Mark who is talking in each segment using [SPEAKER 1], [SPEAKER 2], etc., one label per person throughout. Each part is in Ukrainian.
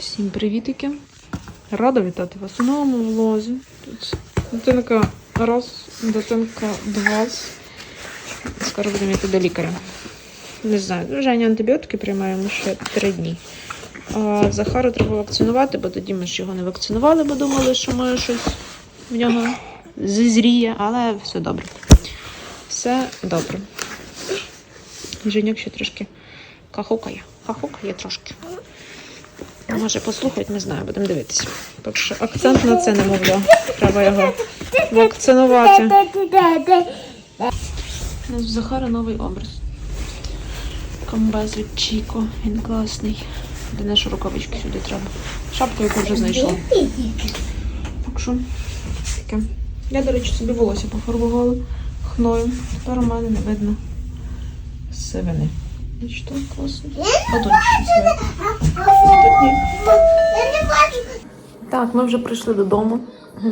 [SPEAKER 1] Всім привітики! Рада вітати вас у новому влозі. Тут дитинка раз, дитинка два. Скоро будемо йти до лікаря. Не знаю, Женя антибіотики приймаємо ще три дні. А Захару треба вакцинувати, бо тоді ми ж його не вакцинували, бо думали, що може щось в нього зізріє, але все добре. Все добре. Женяк ще трошки кахукає. Кахукає трошки. Може послухають, не знаю, будемо дивитися. Так що акцент на це не мовля. Треба його вакцинувати. У нас в Захара новий образ. Комбез від Чіко. Він класний. Де наші рукавички сюди треба. Шапку, яку вже знайшла. Так що таке. Я, до речі, собі волосся пофарбувала хною. Тепер у мене не видно сивини. Що класно. Так, ми вже прийшли додому.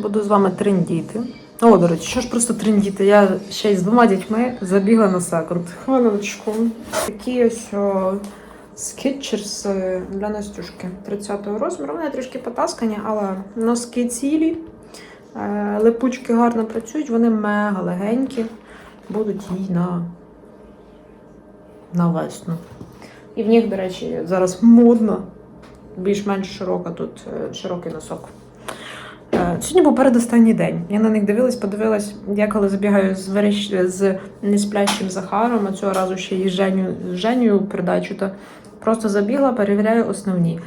[SPEAKER 1] Буду з вами трендіти. О, до речі, що ж просто трендіти? Я ще й з двома дітьми забігла на секонд. Хвилиночку. Такі ось о, скетчерс для Настюшки 30-го розміру. Вони трішки потаскані, але носки цілі. Е, Липучки гарно працюють, вони мега легенькі. Будуть їй на, на весну. І в них, до речі, зараз модно більш-менш широка тут е, широкий носок. Е, Сьогодні був передостанній день. Я на них дивилась, подивилась, я коли забігаю з, верещ... з несплящим Захаром, а цього разу ще і Женю, Женю передачу, то просто забігла, перевіряю основні.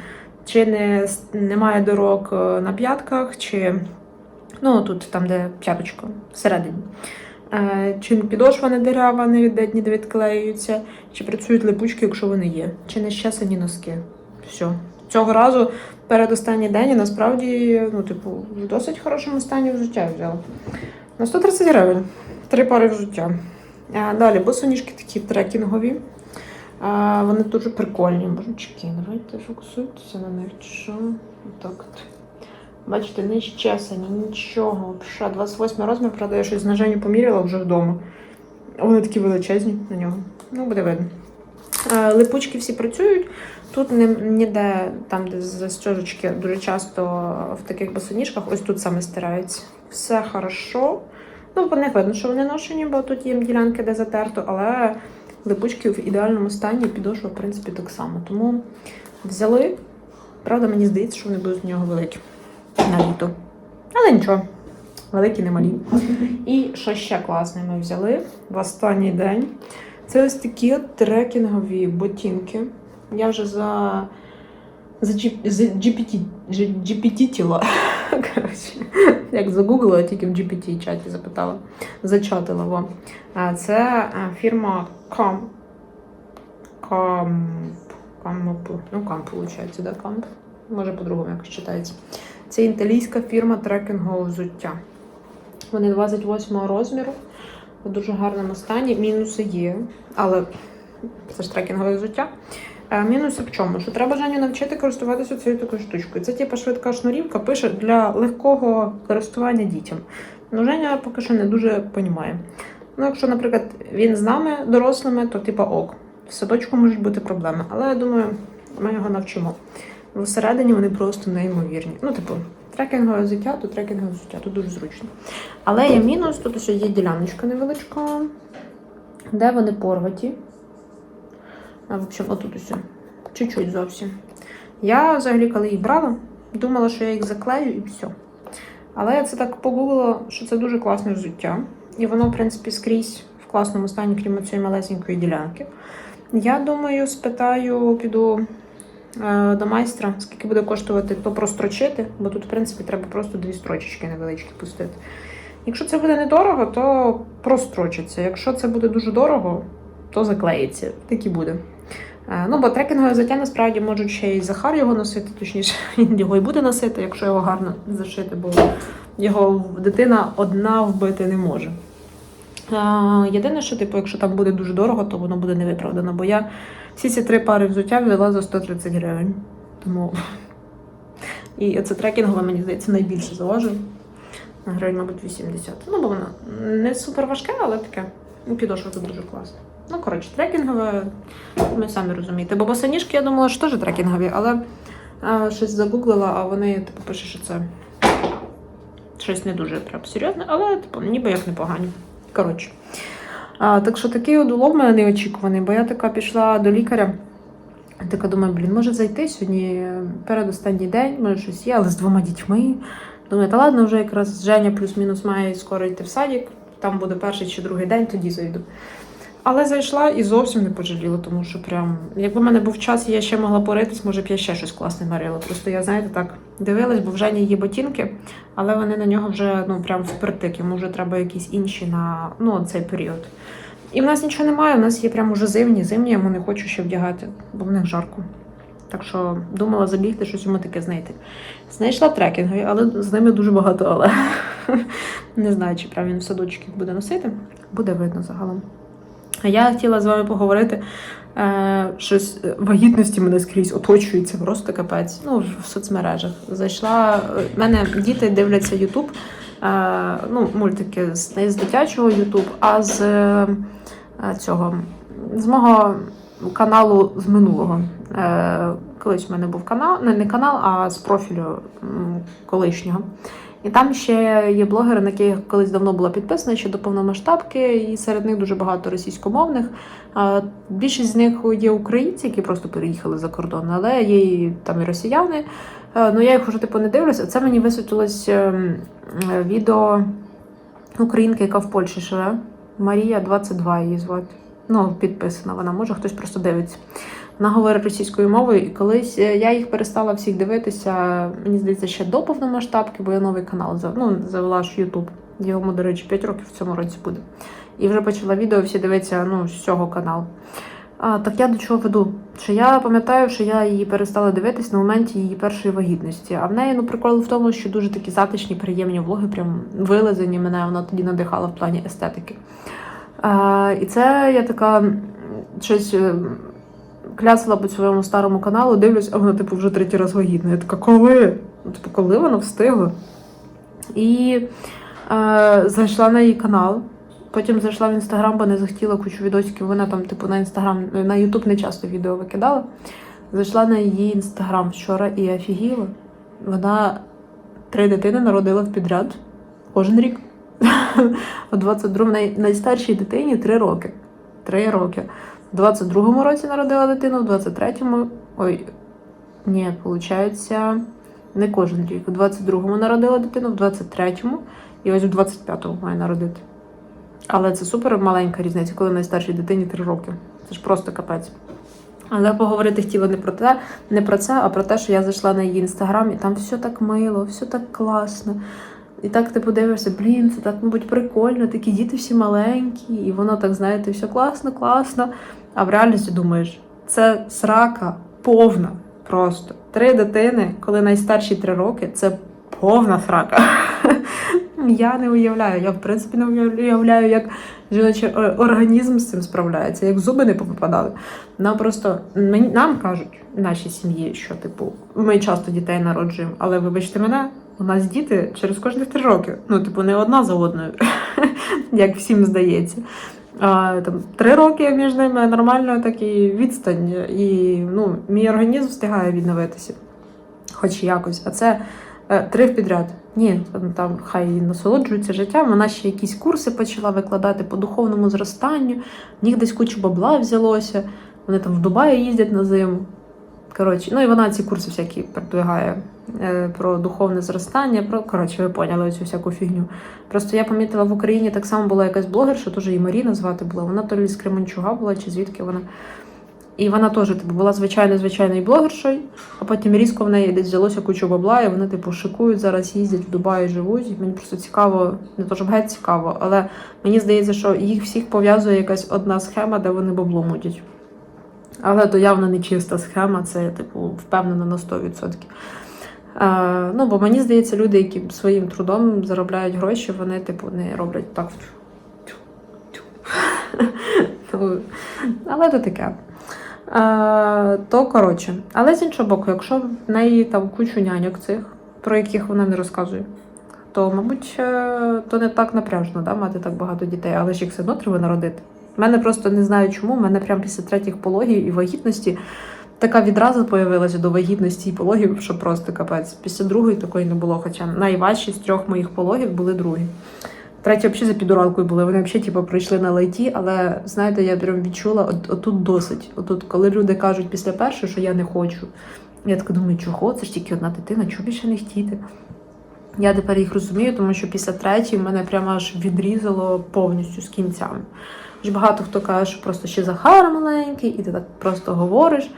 [SPEAKER 1] Чи не, немає дорог е, на п'ятках, чи ну тут, там, де п'яточка, всередині. Е, Чи підошва не дерева, не віддатні, де відклеюються, чи працюють липучки, якщо вони є, чи не щесані носки. Все. Цього разу передостанній день насправді, ну, типу, в досить хорошому стані взуття взяла. На 130 гривень. Три пари взуття. А, далі босоніжки такі трекінгові. А, вони дуже прикольні. Божечки, давайте фокусуйтеся на них. Що? Так от. Бачите, не щесані, нічого. Пша, 28 розмір, правда, я щось на Женю поміряла вже вдома. Вони такі величезні на нього. Ну, буде видно. Липучки всі працюють. Тут не, ніде, там, де застежечки, дуже часто в таких босоніжках, ось тут саме стираються. Все хорошо. Ну, них видно, що вони ношені, бо тут є ділянки, де затерто, але липучки в ідеальному стані, підошва, в принципі, так само. Тому взяли. Правда, мені здається, що вони будуть з нього великі на літо. Але нічого, великі, не малі. І що ще класне ми взяли в останній день. Це ось такі от трекінгові ботинки. Я вже за, за, за GPT, GPT тіла. Коротше, як загуглила, тільки в GPT чаті запитала, зачатила вам. Це фірма Camp. Camp. Camp. Ну, Camp, виходить, да, Camp. Може по-другому якось читається. Це італійська фірма трекінгового взуття. Вони 28 розміру в дуже гарному стані. Мінуси є, але це ж трекінгове взуття. Е, Мінуси в чому? Що треба Женю навчити користуватися цією такою штучкою. Це типу швидка шнурівка, пише для легкого користування дітям. Ну, Женя поки що не дуже розуміє. Ну, якщо, наприклад, він з нами дорослими, то типа ок. В садочку можуть бути проблеми. Але я думаю, ми його навчимо. Всередині вони просто неймовірні. Ну, типу, трекінгове взуття, то трекінгове взуття, тут дуже зручно. Але є мінус, тут ось є діляночка невеличка, де вони порваті. А, в отут ось. Чуть-чуть зовсім. Я взагалі, коли їх брала, думала, що я їх заклею і все. Але я це так погуглила, що це дуже класне взуття. І воно, в принципі, скрізь в класному стані, крім цієї малесенької ділянки. Я думаю, спитаю, піду до майстра, скільки буде коштувати то прострочити, бо тут, в принципі, треба просто дві строчечки невеличкі пустити. Якщо це буде недорого, то прострочиться. Якщо це буде дуже дорого, то заклеїться. Так і буде. Е, Ну, бо трекінгове взуття насправді можуть ще й Захар його носити, точніше, він його і буде носити, якщо його гарно зашити, бо його дитина одна вбити не може. Єдине, що, типу, якщо там буде дуже дорого, то воно буде невиправдано, бо я всі ці три пари взуття взяла за 130 гривень. Тому. І це трекінгове, мені здається, найбільше заважить. На гривень, мабуть, 80. Ну, бо воно не супер важке, але таке. Ну, підошва тут дуже класна. Ну, коротше, трекінгове, ви самі розумієте. Бо босоніжки, я думала, що теж трекінгові, але а, щось загуглила, а вони типу пишуть, що це щось не дуже прям серйозне, але типу, ніби як непогані. Коротше. А, так що такий от улов мене неочікуваний, бо я така пішла до лікаря. Така думаю, блін, може зайти сьогодні передостанній день, може щось є, але з двома дітьми. Думаю, та ладно, вже якраз Женя плюс-мінус має скоро йти в садик, там буде перший чи другий день, тоді зайду. Але зайшла і зовсім не пожаліла, тому що прям, якби в мене був час, я ще могла поритись, може б я ще щось класне марила. Просто я, знаєте, так дивилась, бо в Жені є ботинки, але вони на нього вже ну прям впритик, йому вже треба якісь інші на ну, цей період. І в нас нічого немає, у нас є прям уже зимні, зимні, я йому не хочу ще вдягати, бо в них жарко. Так що думала забігти, щось йому таке знайти. Знайшла трекінгові, але з ними дуже багато, але не знаю, чи прям він в садочки буде носити. Буде видно загалом. А я хотіла з вами поговорити. Е, щось е, вагітності мене скрізь оточується, просто капець. Ну, в соцмережах. Зайшла. В мене діти дивляться Ютуб, е, ну, мультики не з дитячого Ютуб, а з е, цього, з мого каналу з минулого. Е, колись в мене був канал, не, не канал, а з профілю колишнього. І там ще є блогери, на яких колись давно була підписана ще до повномасштабки, і серед них дуже багато російськомовних. Більшість з них є українці, які просто переїхали за кордон, але є і там і росіяни. Ну я їх уже типу не дивлюся. Це мені висвітлилось ем, е, відео українки, яка в Польщі живе. Марія 22 її звати. Ну, підписана вона, може хтось просто дивиться. Вона російською мовою, і колись е, я їх перестала всіх дивитися, мені здається, ще до повномасштабки, бо я новий канал ну, завела ж Ютуб. Йому, до речі, 5 років в цьому році буде. І вже почала відео всі дивитися ну, з цього каналу. А, так я до чого веду? Що я пам'ятаю, що я її перестала дивитись на моменті її першої вагітності. А в неї ну прикол в тому, що дуже такі затишні, приємні влоги, прям вилизані мене, вона тоді надихала в плані естетики. А, і це я така щось клясила по своєму старому каналу, дивлюсь, а вона, типу, вже третій раз вагітна. Я така, коли? Ну, типу, коли вона встигла? І е, зайшла на її канал. Потім зайшла в інстаграм, бо не захотіла кучу відосиків. Вона там, типу, на інстаграм, на Ютуб не часто відео викидала. Зайшла на її інстаграм вчора і офігіла. Вона три дитини народила в підряд кожен рік. У 22 най, найстаршій дитині 3 роки. 3 роки. У 22-му році народила дитину, в 23-му. Ой, ні, виходить, не кожен рік. У 22-му народила дитину, в 23-му і ось в 25-му має народити. Але це супер маленька різниця, коли найстаршій дитині 3 роки. Це ж просто капець. Але поговорити хотіла не про те, не про це, а про те, що я зайшла на її інстаграм, і там все так мило, все так класно. І так ти подивишся, блін, це так, мабуть, прикольно, такі діти всі маленькі, і воно так, знаєте, все класно, класно. А в реальності думаєш, це срака повна просто. Три дитини, коли найстарші три роки, це повна срака. Я не уявляю, я в принципі не уявляю, як жіночий е, організм з цим справляється, як зуби не попадали. Нам просто мені нам кажуть нашій сім'ї, що типу ми часто дітей народжуємо, але вибачте мене, у нас діти через кожних три роки. Ну, типу, не одна за одною, як всім здається. Там, три роки між ними нормально так і відстань. І ну, мій організм встигає відновитися. Хоч якось. А це е, три підряд. Ні, там, хай насолоджується життям. Вона ще якісь курси почала викладати по духовному зростанню. В них десь кучу бабла взялося. Вони там в Дубаї їздять на зиму. Коротше, ну і вона ці курси всякі продвигає про духовне зростання. Про коротше, ви поняли цю всяку фігню. Просто я помітила в Україні так само була якась блогерша, теж її Маріна звати була. Вона то з Кременчуга була, чи звідки вона. І вона теж типу, була звичайною звичайною блогершою, а потім різко в неї десь взялося кучу бабла, і вони типу шикують зараз, їздять в Дубаї, живуть. І мені просто цікаво, не то щоб геть цікаво, але мені здається, що їх всіх пов'язує якась одна схема, де вони бабло мудять. Але то явно не чиста схема, це типу впевнена на 100%. Ну, бо мені здається, люди, які своїм трудом заробляють гроші, вони, типу, не роблять так. Ну, Але то таке. То коротше. Але з іншого боку, якщо в неї там кучу няньок цих, про яких вона не розказує, то, мабуть, е, то не так напряжно да, мати так багато дітей, але ж їх все одно треба народити. У мене просто не знаю чому. У мене прямо після третіх пологів і вагітності така відразу появилася до вагітності і пологів, що просто капець. Після другої такої не було. Хоча найважчі з трьох моїх пологів були другі. Треті взагалі за підуралкою були. Вони взагалі типу, прийшли на лайті, але знаєте, я прям відчула от, отут досить. Отут, коли люди кажуть після першої, що я не хочу. Я така думаю, чого? Це ж тільки одна дитина, чого більше не хотіти? Я тепер їх розумію, тому що після третьої мене прямо аж відрізало повністю з кінцями. Багато хто каже, що просто ще Захар маленький, і ти так просто говориш.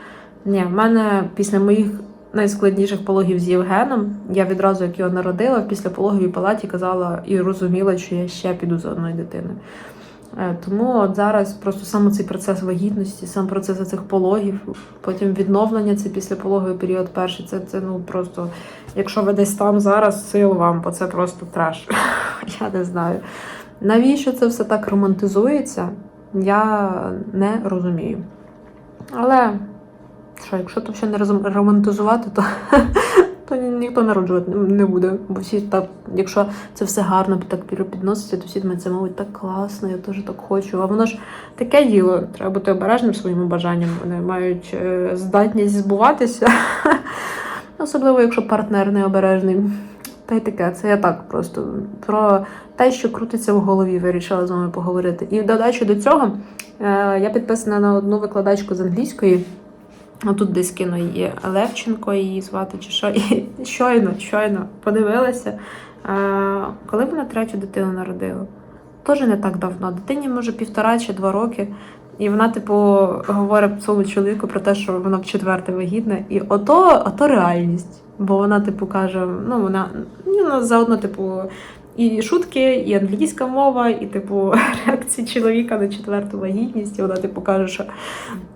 [SPEAKER 1] Ні, в мене після моїх найскладніших пологів з Євгеном, я відразу, як його народила, в післяпологовій палаті казала і розуміла, що я ще піду за одною дитиною. Е, Тому от зараз просто саме цей процес вагітності, сам процес цих пологів, потім відновлення, це післяпологовий період перший, це, це ну просто, якщо ви десь там зараз, сил вам, бо це просто треш. Я не знаю. Навіщо це все так романтизується, я не розумію. Але що, якщо то все не романтизувати, то, то ніхто народжувати не- буде. Бо всі так, якщо це все гарно так підноситься, то всі думають, це мабуть так класно, я теж так хочу. А воно ж таке діло, треба бути обережним своїми бажаннями. Вони мають е, здатність збуватися. Особливо, якщо партнер не обережний. Та й таке, це я так просто про те, що крутиться в голові, вирішила з вами поговорити. І в додачу до цього е, я підписана на одну викладачку з англійської. Тут десь кіно її Левченко її звати, чи що. І щойно, щойно подивилася, е, коли вона третю дитину народила. Теж не так давно. Дитині може півтора чи два роки. І вона, типу, говорить своєму чоловіку про те, що вона в четверте вагітна. І ото, ото реальність. Бо вона, типу, каже, ну вона, ну, заодно, типу, і шутки, і англійська мова, і, типу, реакції чоловіка на четверту вагітність. І вона, типу, каже, що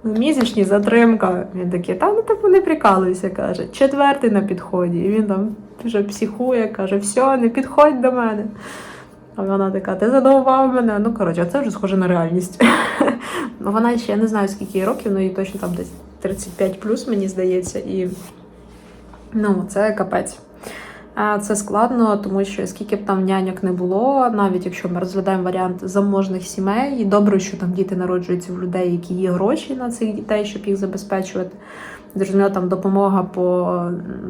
[SPEAKER 1] місячні затримка. Він такий, та ну типу не прикалуйся, каже. Четвертий на підході. І він там вже психує, каже, все, не підходь до мене. А вона така, ти задовбав мене. Ну, коротше, це вже схоже на реальність. Вона ще я не знаю, скільки їй років, ну їй точно там десь 35 плюс, мені здається. І ну, це капець. Це складно, тому що скільки б там няньок не було, навіть якщо ми розглядаємо варіант заможних сімей, і добре, що там діти народжуються в людей, які є гроші на цих дітей, щоб їх забезпечувати. Зрозуміло, там допомога по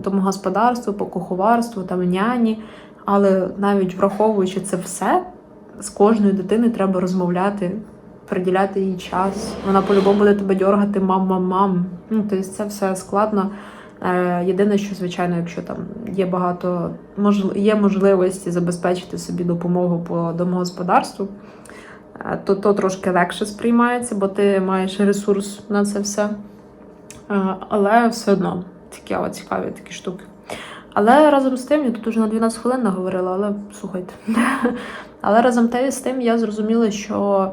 [SPEAKER 1] домогосподарству, по куховарству, там няні. Але навіть враховуючи це все, з кожною дитиною треба розмовляти, приділяти їй час. Вона по-любому буде тебе дьоргати мам-мам-мам. Ну, тобто це все складно. Е, Єдине, що, звичайно, якщо там є багато є можливості забезпечити собі допомогу по домогосподарству, е, то то трошки легше сприймається, бо ти маєш ресурс на це все. Е, Але все одно такі цікаві такі штуки. Але разом з тим, я тут уже на 12 хвилин наговорила, але слухайте. Але разом з тим я зрозуміла, що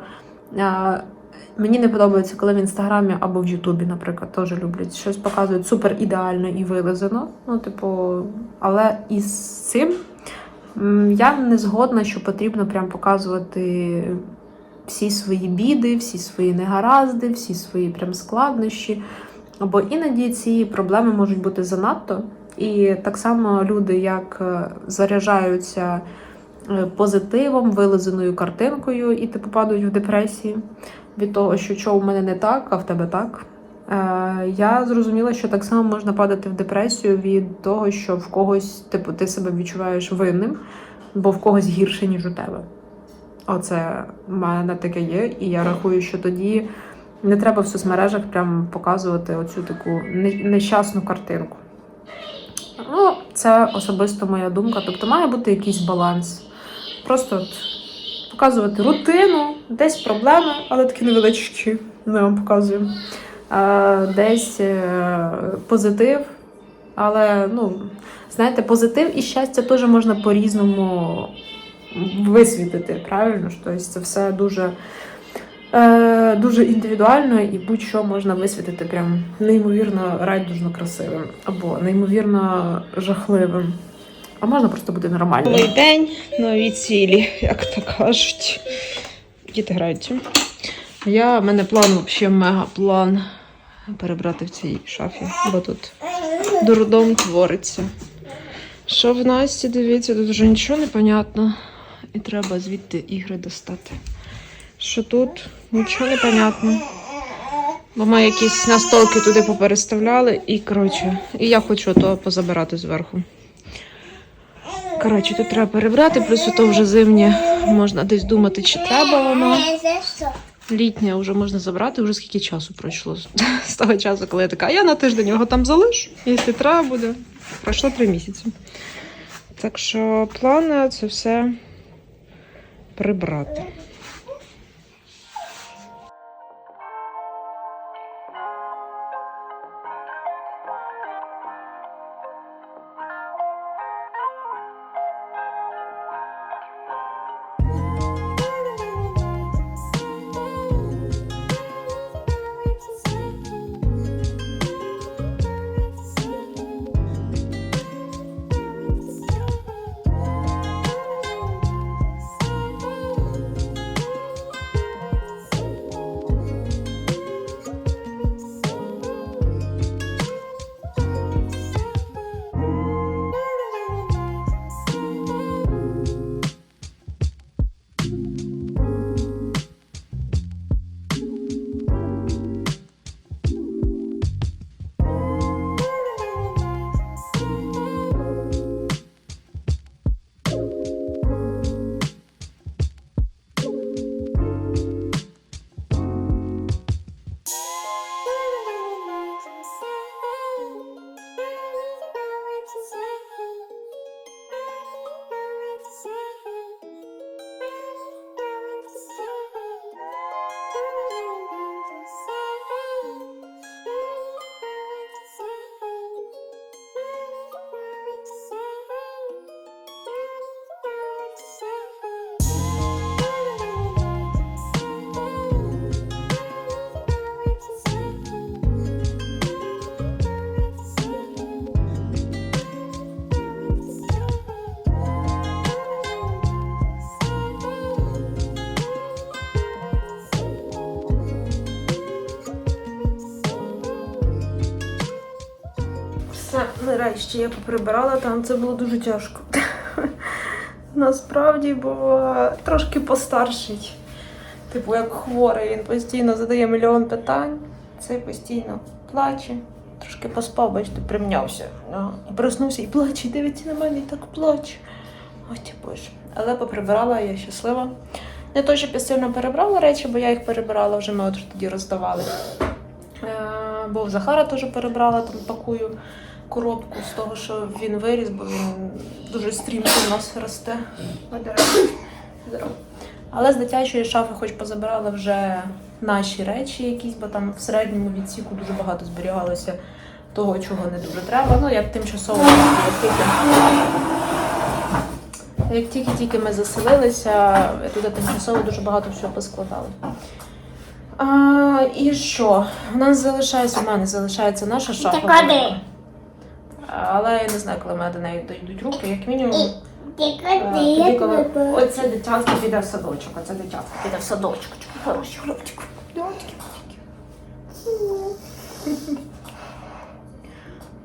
[SPEAKER 1] мені не подобається, коли в інстаграмі або в Ютубі, наприклад, теж люблять щось показують супер ідеально і вилизано. Ну, типу, але із цим я не згодна, що потрібно прям показувати всі свої біди, всі свої негаразди, всі свої прям складнощі. Бо іноді ці проблеми можуть бути занадто. І так само люди, як е, заряджаються е, позитивом, вилизаною картинкою, і типу падають в депресії від того, що що у мене не так, а в тебе так. Е, я зрозуміла, що так само можна падати в депресію від того, що в когось, типу, ти себе відчуваєш винним, бо в когось гірше, ніж у тебе. Оце в мене таке є, і я рахую, що тоді не треба в соцмережах прям показувати оцю таку нещасну картинку. Ну, це особисто моя думка. Тобто має бути якийсь баланс. Просто от показувати рутину, десь проблеми, але такі невеличкі, ми вам показуємо. Десь е, позитив. Але, ну, знаєте, позитив і щастя теж можна по-різному висвітити, правильно? Тобто це все дуже, е, дуже індивідуально і будь-що можна висвітити прям неймовірно райдужно красивим або неймовірно жахливим. А можна просто бути нормальним.
[SPEAKER 2] Новий день, нові цілі, як то кажуть. Діти граються.
[SPEAKER 1] Я, в мене план взагалі мега план перебрати в цій шафі, бо тут дурдом твориться.
[SPEAKER 2] Що в Насті, дивіться, тут вже нічого не понятно. І треба звідти ігри достати. Що тут? Нічого не понятно. Бо ми якісь настолки туди попереставляли і, коротше, і я хочу то позабирати зверху. Коротше, тут треба перебрати, плюс то вже зимнє можна десь думати, чи треба воно. Літнє вже можна забрати, вже скільки часу пройшло з того часу, коли я така, «А я на тиждень його там залишу, якщо треба буде. Пройшло три місяці. Так що плани це все прибрати.
[SPEAKER 1] Нарешті я поприбирала там, це було дуже тяжко. Насправді, бо трошки постарший. Типу, як хворий, він постійно задає мільйон питань. Цей постійно плаче. Трошки поспав, бачите, примнявся. Ну, проснувся і плаче, дивиться на мене і так плаче. Ой, боже. Але поприбирала, я щаслива. Не то, щоб я сильно перебрала речі, бо я їх перебирала, вже ми от тоді роздавали. Е, Бо в Захара теж перебрала, там пакую коробку з того, що він виріс, бо він дуже стрімко в нас росте. Але з дитячої шафи хоч позабирала вже наші речі якісь, бо там в середньому відсіку дуже багато зберігалося того, чого не дуже треба. Ну, як тимчасово, як тільки, як тільки-тільки ми заселилися, туди тимчасово дуже багато всього поскладали. А, і що? У нас залишається, у мене залишається наша шафа. Але я не знаю, коли в мене до неї дійдуть руки, як мінімум. Е, Тоді, коли оце дитятко піде в садочок, оце дитятко піде в садочок. Хороші хлопчик.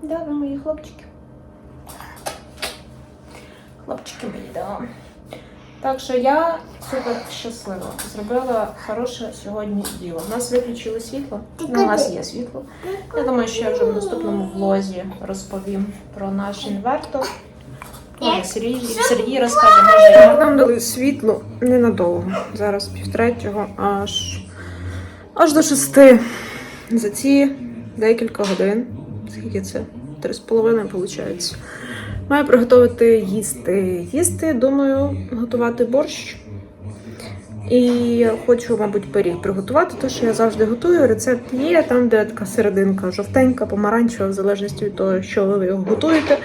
[SPEAKER 1] Да, ви мої хлопчики. Хлопчики мої, да. Так що я супер щаслива. Зробила хороше сьогодні діло. У нас виключили світло. Ну, у нас є світло. Я думаю, що я вже в наступному влозі розповім про наш інвертор. Може, Сергій, Сергій розкаже, може я. Нам дали світло ненадовго. Зараз півтретього, аж, аж до шести. За ці декілька годин. Скільки це? Три з половиною виходить. Маю приготувати їсти. Їсти, думаю, готувати борщ. І хочу, мабуть, пиріг приготувати, те, що я завжди готую. Рецепт є, там, де така серединка жовтенька, помаранчева, в залежності від того, що ви його готуєте.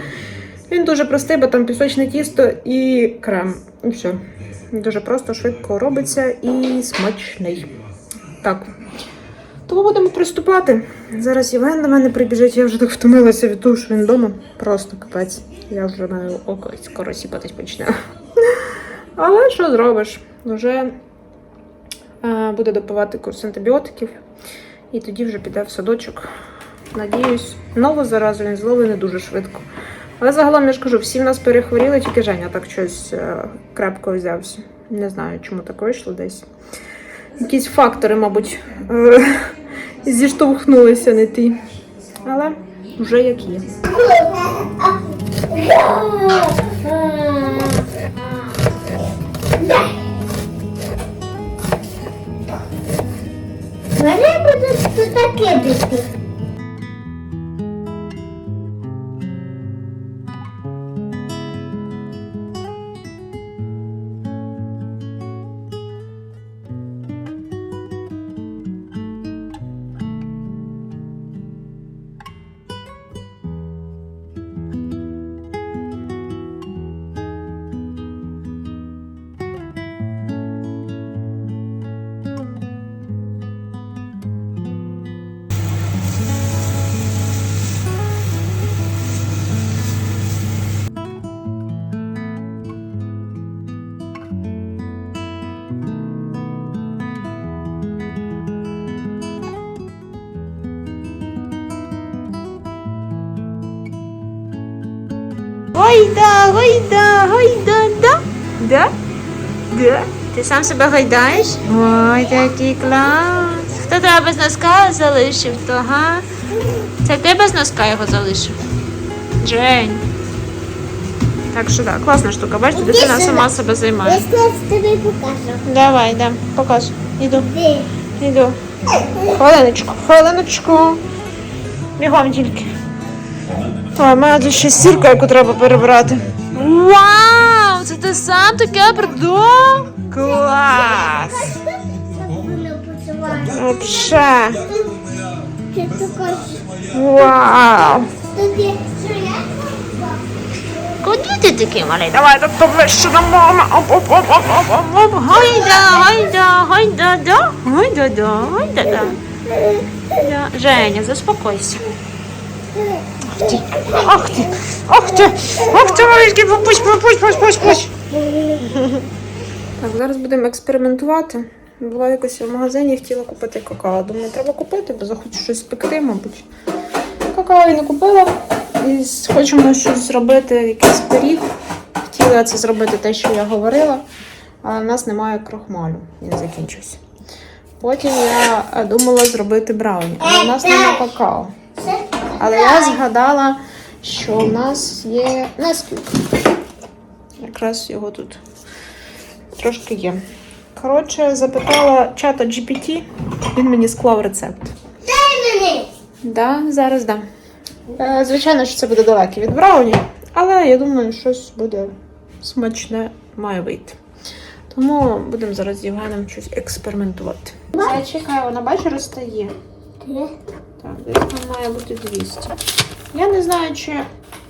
[SPEAKER 1] Він дуже простий, бо там пісочне тісто і крем. І все. Дуже просто, швидко робиться і смачний. Так. Тому будемо приступати. Зараз Євген до мене прибіжить, я вже так втомилася від того, що він вдома. Просто капець. Я вже маю око скоро сіпатись почне. Але що зробиш? Вже е, буде допивати курс антибіотиків, і тоді вже піде в садочок. Надіюсь, нову заразу він зловить не дуже швидко. Але загалом я ж кажу, всі в нас перехворіли, тільки Женя так щось е, крепко взявся. Не знаю, чому так вийшло десь. Якісь фактори, мабуть, е,
[SPEAKER 3] зіштовхнулися не ті. Але вже як є.
[SPEAKER 4] Мене будуть тут таке бити.
[SPEAKER 1] Гойда, гойда, гойда, да? Да? Да? Ти сам себе гойдаєш? Ой, такий клас. Хто тебе без носка залишив, то га? Це ти без носка його залишив? Жень. Так що так, класна штука, бачите, дитина сама себе займає.
[SPEAKER 4] Я зараз тобі покажу.
[SPEAKER 1] Давай, да, покажу. Іду, іду. Хвилиночку, хвилиночку. Бігом тільки. Ой, в мене тут ще стірка, яку треба перебрати. Вау! Це ти сам таке придумав? Клас! Вообще. Вау! Куди ти такий малий? Давай тут поближче до мами. Оп, оп, оп, оп, оп, оп, оп. Гайда, гайда, гайда, да. Гайда, да, гайда, да. Да. Женя, заспокойся. Ах ти, ах ти, ах ти, ах ти, пусть, пусть, пусть, пусть, пусть. Так, зараз будемо експериментувати. Була якось в магазині, і хотіла купити какао. Думаю, треба купити, бо захочу щось спекти, мабуть. Какао я не купила. І хочемо щось зробити, якийсь пиріг. Хотіла це зробити те, що я говорила, але в нас немає крохмалю, він закінчився. Потім я е, думала зробити брауні, але в нас немає какао. Але я згадала, що в нас є Несквік. Якраз його тут трошки є. Коротше, запитала чата GPT, він мені склав рецепт.
[SPEAKER 4] Дай мені.
[SPEAKER 1] Да, зараз дам. Е, Звичайно, що це буде далеко від брауні, але я думаю, щось буде смачне має вийти. Тому будемо зараз з Євгеном щось експериментувати. Я чекаю, вона бачу, розстає.
[SPEAKER 4] Де?
[SPEAKER 1] Так, десь там має бути 200. Я не знаю, чи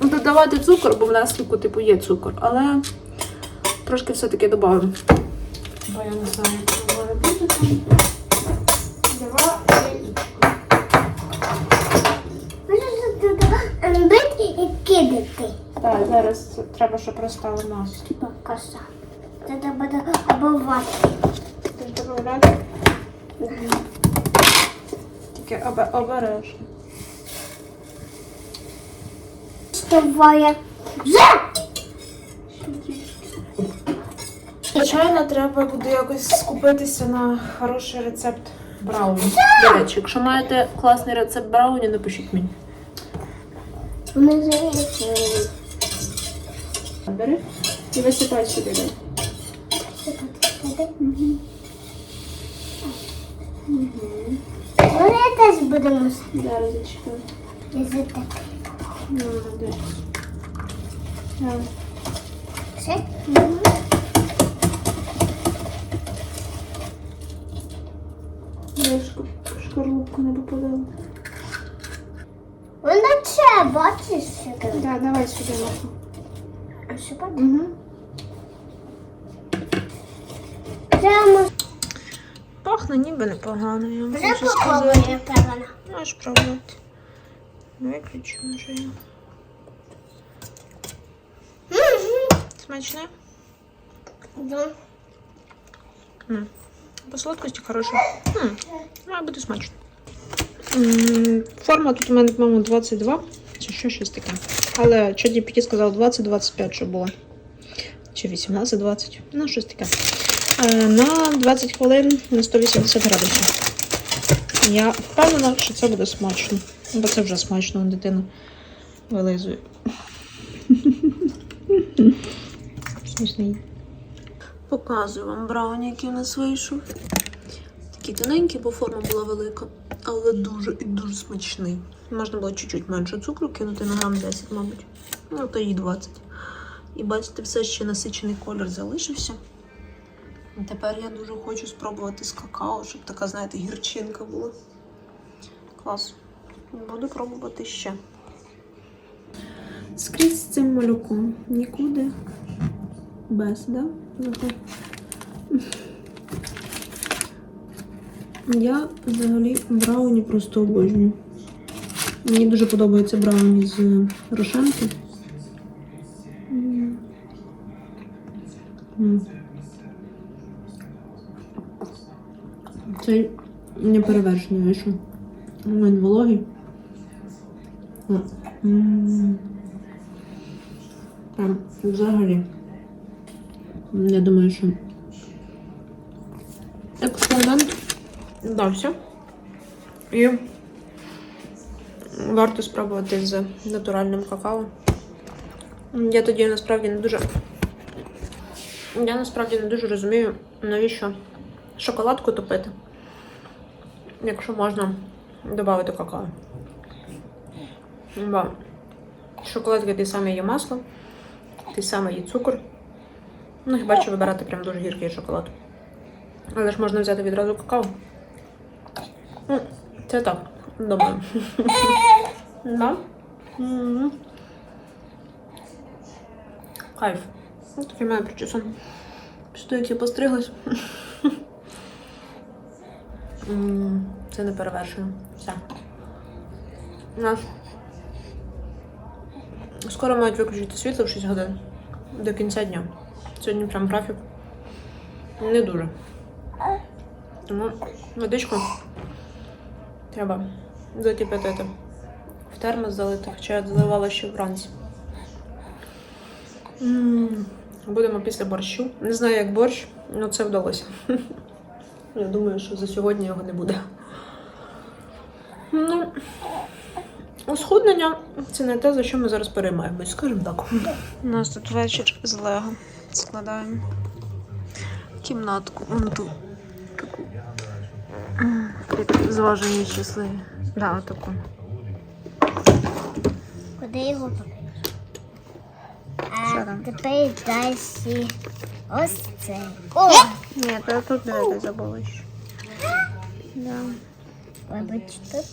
[SPEAKER 1] додавати цукор, бо в нас типу, типу є цукор, але трошки все-таки додамо. Бо я не знаю, як воно має бути. Два яєчка.
[SPEAKER 4] Бити і кидати.
[SPEAKER 1] Так, зараз треба, щоб розстало масу.
[SPEAKER 4] Покаса. Це буде обувати.
[SPEAKER 1] Ти ж додавляти? Тільки обе- обережно.
[SPEAKER 4] Вставає.
[SPEAKER 1] Звичайно, треба буде якось скупитися на хороший рецепт брауні. До речі, якщо маєте класний рецепт брауні, напишіть мені.
[SPEAKER 4] Вони.
[SPEAKER 1] Бери і висипай сюди.
[SPEAKER 4] Вони теж будемо
[SPEAKER 1] Зараз зачекаю.
[SPEAKER 4] їздити.
[SPEAKER 1] Ну, десь. Давай.
[SPEAKER 4] Все?
[SPEAKER 1] Дай шк- шкарлупку не попадала.
[SPEAKER 4] Вона це, бачиш, там?
[SPEAKER 1] Так, давай сюди масу.
[SPEAKER 4] А бачиш?
[SPEAKER 1] Угу.
[SPEAKER 4] Прямо
[SPEAKER 1] Пахне ніби непогано, я вам
[SPEAKER 4] вже
[SPEAKER 1] хочу сказати. Можеш пробувати. Виключу, може я. Смачне?
[SPEAKER 4] Да.
[SPEAKER 1] М. По солодкості хороше. М, Має бути смачно. М, Форма тут у мене, по-моєму, 22 чи що щось таке. Але ChatGPT сказав 20-25, що було. Чи 18-20. Ну, щось таке. Е, На 20 хвилин на 180 градусів. Я впевнена, що це буде смачно. Бо це вже смачно, дитина вилизує. Смішний. Показую вам брауні, який у нас вийшов. Такий тоненький, бо форма була велика, але дуже і дуже смачний. Можна було чуть-чуть менше цукру кинути на грам 10, мабуть. Ну, то і 20. І бачите, все ще насичений колір залишився. Тепер я дуже хочу спробувати з какао, щоб така, знаєте, гірчинка була. Клас. Буду пробувати ще. Скрізь з цим малюком. Нікуди. Без, да? Я взагалі брауні просто обожнюю. Мені дуже подобається брауні з рошенки. Цей неперевершений вийшов. Він вологий. О, м. Прям взагалі. Я думаю, що експеримент вдався. І варто спробувати з натуральним какао. Я тоді насправді не дуже. Я насправді не дуже розумію, навіщо шоколадку топити, якщо можна додати какао. В шоколадки те саме є масло, те саме є цукор. Ну, хіба що вибирати прям дуже гіркий шоколад. Але ж можна взяти відразу какао. Ну, це так, думаю. Да? Кайф. Ось такий мене причесон. Після як я постриглась. Це не перевершено. Все. Нас скоро мають виключити світло в 6 годин до кінця дня. Сьогодні прям графік не дуже. Тому водичку треба закипятити. В термос залити, хоча я заливала ще вранці. Будемо після борщу. Не знаю, як борщ, але це вдалося. Я думаю, що за сьогодні його не буде. Ну, схуднення це не те, за що ми зараз переймаємось, скажімо так. У нас тут вечір з Лего. Складаємо кімнатку. Вон ту таку. Як зважені щасливі. Да, таку.
[SPEAKER 4] Куди його? А тепер далі ось це. О!
[SPEAKER 1] Ні, то тут дивитися забула ще. Да.
[SPEAKER 4] Вибачте.